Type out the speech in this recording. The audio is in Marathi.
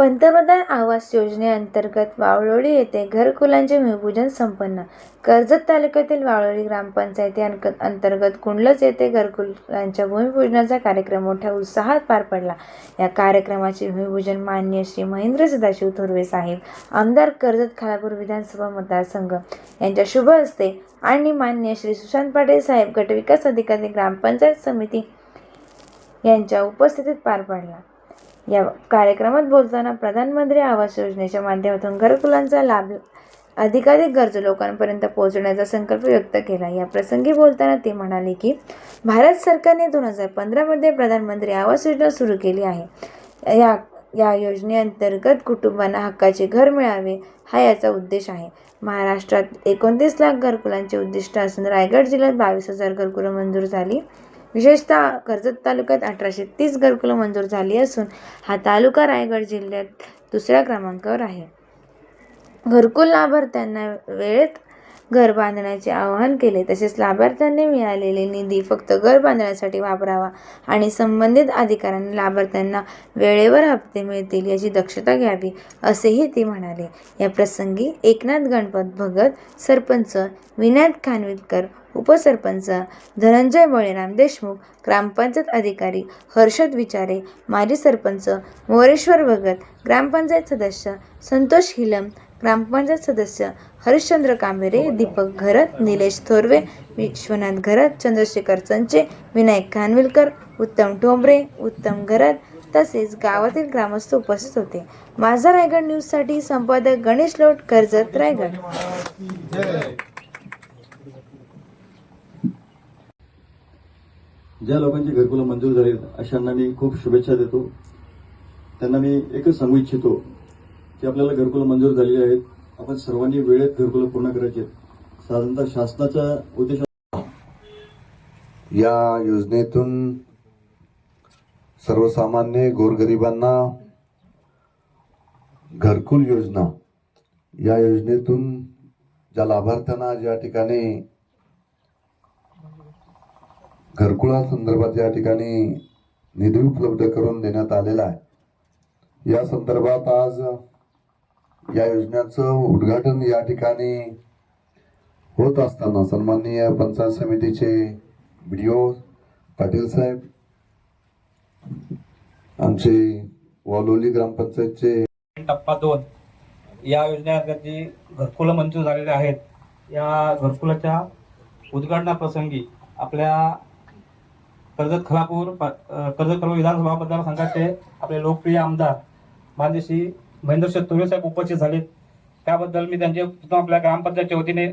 पंतप्रधान आवास योजनेअंतर्गत वावळोळी येथे घरकुलांचे भूमिपूजन संपन्न. कर्जत तालुक्यातील वावळोळी ग्रामपंचायती अंतर्गत कुंडलच येथे घरकुलांच्या भूमिपूजनाचा कार्यक्रम मोठ्या उत्साहात पार पडला. या कार्यक्रमाचे भूमिपूजन मान्य श्री महेंद्र सदाशिव थोरवे साहेब आमदार कर्जत खालापूर विधानसभा मतदारसंघ यांच्या शुभ हस्ते आणि मान्य श्री सुशांत पाटील साहेब गटविकास अधिकारी ग्रामपंचायत समिती यांच्या उपस्थितीत पार पडला. या कार्यक्रमात बोलताना प्रधानमंत्री आवास योजनेच्या माध्यमातून घरकुलांचा लाभ अधिकाधिक गरजू लोकांपर्यंत पोहोचण्याचा संकल्प व्यक्त केला. या प्रसंगी बोलताना ते म्हणाले की भारत सरकारने दोन हजार पंधरामध्ये प्रधानमंत्री आवास योजना सुरू केली आहे. या या योजनेअंतर्गत कुटुंबांना हक्काचे घर मिळावे हा याचा उद्देश आहे. महाराष्ट्रात एकोणतीस लाख घरकुलांचे उद्दिष्ट असून रायगड जिल्ह्यात बावीस हजार घरकुलं मंजूर झाली. विशेषतः कर्जत तालुक्यात अठराशे तीस घरकुलं मंजूर झाली असून हा तालुका रायगड जिल्ह्यात दुसऱ्या क्रमांकावर आहे. घरकुल लाभार्थ्यांना वेळेत घर बांधण्याचे आवाहन केले. तसेच लाभार्थ्यांनी मिळालेले निधी फक्त घर बांधण्यासाठी वापरावा आणि संबंधित अधिकाऱ्यांनी लाभार्थ्यांना वेळेवर हप्ते मिळतील याची दक्षता घ्यावी असेही ते म्हणाले. या प्रसंगी एकनाथ गणपत भगत सरपंच विनायक खानविलकर उपसरपंच धनंजय बळीराम देशमुख ग्रामपंचायत अधिकारी हर्षद विचारे माजी सरपंच मोरेश्वर भगत ग्रामपंचायत सदस्य संतोष हिलम ग्रामपंचायत सदस्य हरिश्चंद्र कांबेरे दीपक घरत निलेश थोरवे विश्वनाथ घरत चंद्रशेखर चंचे विनायक खानविलकर उत्तम ठोंबरे उत्तम घरत तसेच गावातील ग्रामस्थ उपस्थित होते. माझा रायगड न्यूजसाठी संपादक गणेश लोट कर्जत रायगड. ज्या लोकांची घरकुलं मंजूर झाली अशांना मी खूप शुभेच्छा देतो. त्यांना मी एकच सांगू इच्छितो की आपल्याला घरकुलं मंजूर झालेली आहेत आपण सर्वांनी वेळेत घरकुलं पूर्ण करायची. आहेत साधारणतः शासनाचा उद्देश या योजनेतून सर्वसामान्य गोरगरिबांना घरकुल योजना या योजनेतून ज्या लाभार्थ्यांना ज्या ठिकाणी घरकुळासंदर्भात या ठिकाणी निधी उपलब्ध करून देण्यात आलेला आहे या संदर्भात आज या योजनेचं उद्घाटन या ठिकाणी होत असताना सन्माननीय पंचायत समितीचे व्हिडिओ पाटील साहेब आमचे वालोली ग्रामपंचायतचे टप्पा दोन. या योजनेअंतर्गत जी घरकुलं मंजूर झालेली आहेत या घरकुलाच्या उद्घाटनाप्रसंगी आपल्या कर्जत खलापूर कर्जत खलापूर विधानसभा मतदारसंघाचे आपले लोकप्रिय आमदार मान्य महेंद्र शेठ साहेब उपस्थित झालेत. त्याबद्दल मी त्यांचे आपल्या ग्रामपंचायतच्या वतीने